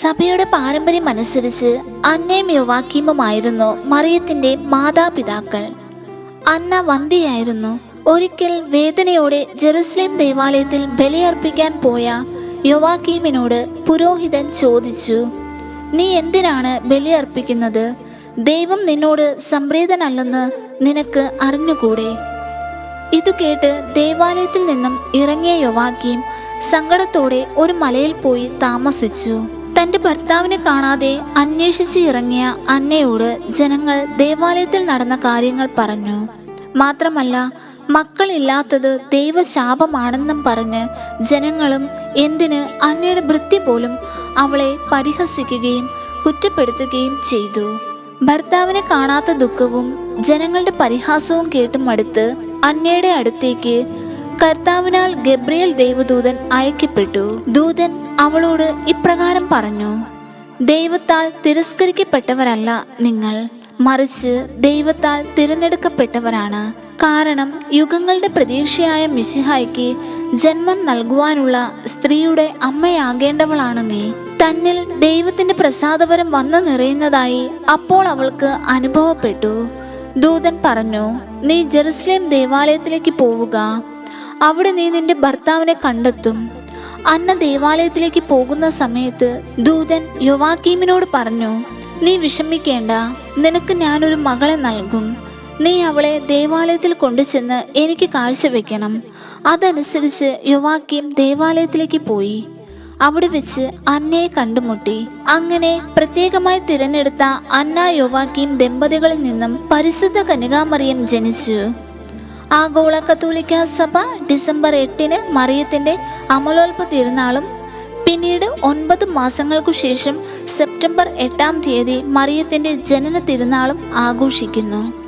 സഭയുടെ പാരമ്പര്യം അനുസരിച്ച് അന്നയും യുവാക്കീമുമായിരുന്നു മറിയത്തിന്റെ മാതാപിതാക്കൾ. അന്ന വന്തിയായിരുന്നു ഒരിക്കൽ വേദനയോടെ ജെറുസലേം ദേവാലയത്തിൽ ബലിയർപ്പിക്കാൻ പോയ യുവാക്കീമിനോട് പുരോഹിതൻ ചോദിച്ചു നീ എന്തിനാണ് ബലിയർപ്പിക്കുന്നത്? ദൈവം നിന്നോട് സംപ്രീതനല്ലെന്ന് നിനക്ക് അറിഞ്ഞുകൂടെ ഇതു കേട്ട് ദേവാലയത്തിൽ നിന്നും ഇറങ്ങിയ യുവാക്കീം സങ്കടത്തോടെ ഒരു മലയിൽ പോയി താമസിച്ചു. തന്റെ ഭർത്താവിനെ കാണാതെ അന്വേഷിച്ച് ഇറങ്ങിയ അന്നയോട് ജനങ്ങൾ ദേവാലയത്തിൽ നടന്ന കാര്യങ്ങൾ പറഞ്ഞു. മാത്രമല്ല മക്കളില്ലാത്തത് ദൈവശാപമാണെന്നും പറഞ്ഞ് ജനങ്ങളും എന്തിന് അന്നയുടെ വൃത്തി പോലും അവളെ പരിഹസിക്കുകയും കുറ്റപ്പെടുത്തുകയും ചെയ്തു. ഭർത്താവിനെ കാണാത്ത ദുഃഖവും ജനങ്ങളുടെ പരിഹാസവും കേട്ട് മടുത്ത് അന്നയുടെ അടുത്തേക്ക് കർത്താവിനാൽ ഗബ്രിയൽ ദേവദൂതൻ അയക്കപ്പെട്ടു. ദൂതൻ അവളോട് ഇപ്രകാരം പറഞ്ഞു ദൈവത്താൽ തിരസ്കരിക്കപ്പെട്ടവരല്ല നിങ്ങൾ. മറിച്ച് ദൈവത്താൽ തിരഞ്ഞെടുക്കപ്പെട്ടവരാണ്. കാരണം യുഗങ്ങളുടെ പ്രതീക്ഷയായ മിശിഹായ്ക്ക് ജന്മം നൽകുവാനുള്ള സ്ത്രീയുടെ അമ്മയാകേണ്ടവളാണ് നീ. തന്നിൽ ദൈവത്തിന്റെ പ്രസാദപരം വന്നു നിറയുന്നതായി അപ്പോൾ അവൾക്ക് അനുഭവപ്പെട്ടു. ദൂതൻ പറഞ്ഞു നീ ജെറുസലേം ദേവാലയത്തിലേക്ക് പോവുക. അവിടെ നീ നിന്റെ ഭർത്താവിനെ കണ്ടെത്തും. അന്ന ദേവാലയത്തിലേക്ക് പോകുന്ന സമയത്ത് ദൂതൻ യുവാക്കീമിനോട് പറഞ്ഞു നീ വിഷമിക്കേണ്ട. നിനക്ക് ഞാനൊരു മകളെ നൽകും. നീ അവളെ ദേവാലയത്തിൽ കൊണ്ടുചെന്ന് എനിക്ക് കാഴ്ചവെക്കണം. അതനുസരിച്ച് യുവാക്കീം ദേവാലയത്തിലേക്ക് പോയി. അവിടെ വെച്ച് അന്നയെ കണ്ടുമുട്ടി. അങ്ങനെ പ്രത്യേകമായി തിരഞ്ഞെടുത്ത അന്ന യുവാക്കീം ദമ്പതികളിൽ നിന്നും പരിശുദ്ധ കനികാമറിയം ജനിച്ചു. ആഗോള കത്തോലിക്ക സഭ ഡിസംബർ എട്ടിന് മറിയത്തിന്റെ അമലോൽപ തിരുനാളും പിന്നീട് ഒൻപത് മാസങ്ങൾക്കു ശേഷം സെപ്റ്റംബർ എട്ടാം തീയതി മറിയത്തിന്റെ ജനന തിരുനാളും ആഘോഷിക്കുന്നു.